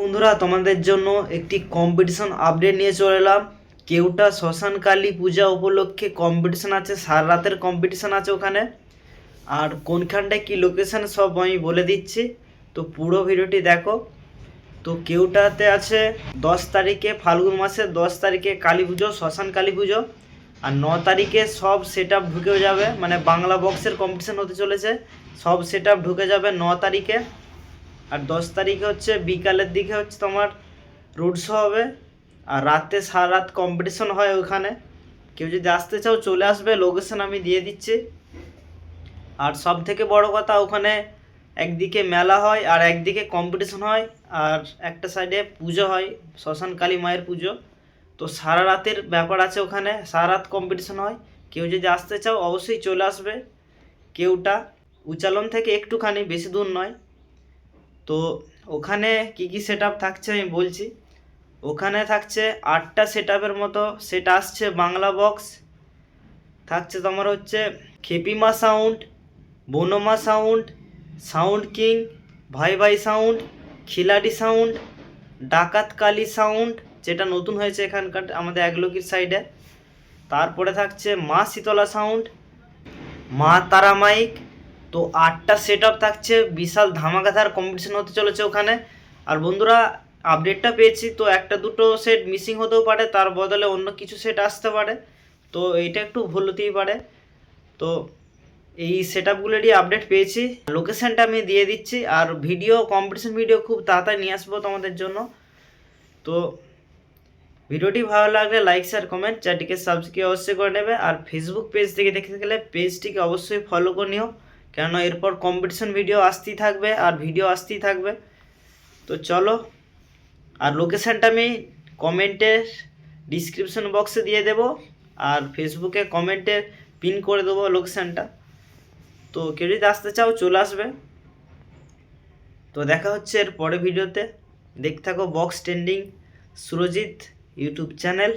বন্ধুরা, তোমাদের জন্য একটি কম্পিটিশন আপডেট নিয়ে চলে এলাম। কেউটা শ্মশান কালী পূজা উপলক্ষে কম্পিটিশন আছে, সারা রাতের কম্পিটিশন আছে ওখানে। আর কোনখানটায় কি লোকেশন সব আমি বলে দিচ্ছি। তো পুরো ভিডিওটি দেখো। তো কেউটাতে আছে দশ তারিখে ফাল্গুন মাসের দশ তারিখে কালী পুজো, শ্মশান কালী পুজো। আর ন তারিখে সব সেট আপ ঢুকেও যাবে মানে বাংলা বক্সের কম্পিটিশন হতে চলেছে। সব সেট আপ ঢুকে যাবে ন তারিখে। আর দশ তারিখে হচ্ছে, বিকালের দিকে হচ্ছে তোমার রুট শো হবে। আর রাতে সারা রাত কম্পিটিশন হয় ওখানে। কেউ যদি আসতে চাও, চলে আসবে। লোকেশন আমি দিয়ে দিচ্ছি। আর সব থেকে বড় কথা, ওখানে একদিকে মেলা হয় আর একদিকে কম্পিটিশন হয়। আর একটা সাইডে পুজো হয়, শ্মশান কালী মায়ের পুজো। তো সারা রাতের ব্যাপার আছে ওখানে। সারা রাত কম্পিটিশন হয়। কেউ যদি আসতে চাও, অবশ্যই চলে আসবে। কেউটা উচালন থেকে একটুখানি, বেশি দূর নয়। তো ওখানে কি কি সেট থাকছে আমি বলছি। ওখানে থাকছে আটটা সেট মতো। সেটা আসছে বাংলা বক্স থাকছে তোমার হচ্ছে খেপিমা সাউন্ড বনমা সাউন্ড সাউন্ড কিং ভাই ভাই সাউন্ড খিলাড়ি সাউন্ড ডাকাত কালী সাউন্ড যেটা নতুন হয়েছে এখানকার আমাদের একলকির সাইডে তারপরে থাকছে মা শীতলা সাউন্ড মা তারা মাইক তো আটটা সেট আপ থাকছে, বিশাল ধামাকাধার কম্পিটিশন হতে চলেছে ওখানে। আর বন্ধুরা আপডেটটা পেয়েছি, তো একটা দুটো সেট মিসিং হতেও পারে, তার বদলে অন্য কিছু সেট আসতে পারে। তো এইটা একটু ভুল হতেই পারে। তো এই সেট আপগুলোরই আপডেট পেয়েছি। লোকেশানটা আমি দিয়ে দিচ্ছি, আর ভিডিও কম্পিটিশন ভিডিও খুব তাড়াতাড়ি নিয়ে আসব তোমাদের জন্য। তো ভিডিওটি ভালো লাগলে লাইক শেয়ার কমেন্ট চ্যানেলটিকে সাবস্ক্রাইব অবশ্যই করে নেবে। আর ফেসবুক পেজ থেকে দেখতে গেলে পেজটিকে অবশ্যই ফলো করে নিও। কেননা এরপর কম্পিটিশন ভিডিও আসতেই থাকবে আর ভিডিও আসতেই থাকবে। তো চলো, আর লোকেশানটা আমি কমেন্টের ডিসক্রিপশন বক্সে দিয়ে দেবো আর ফেসবুকে কমেন্টে পিন করে দেবো লোকেশানটা তো কেউ যদি আসতে চাও, চলে আসবে। তো দেখা হচ্ছে এর পরে ভিডিওতে দেখতে থাকো box trending Surajit YouTube channel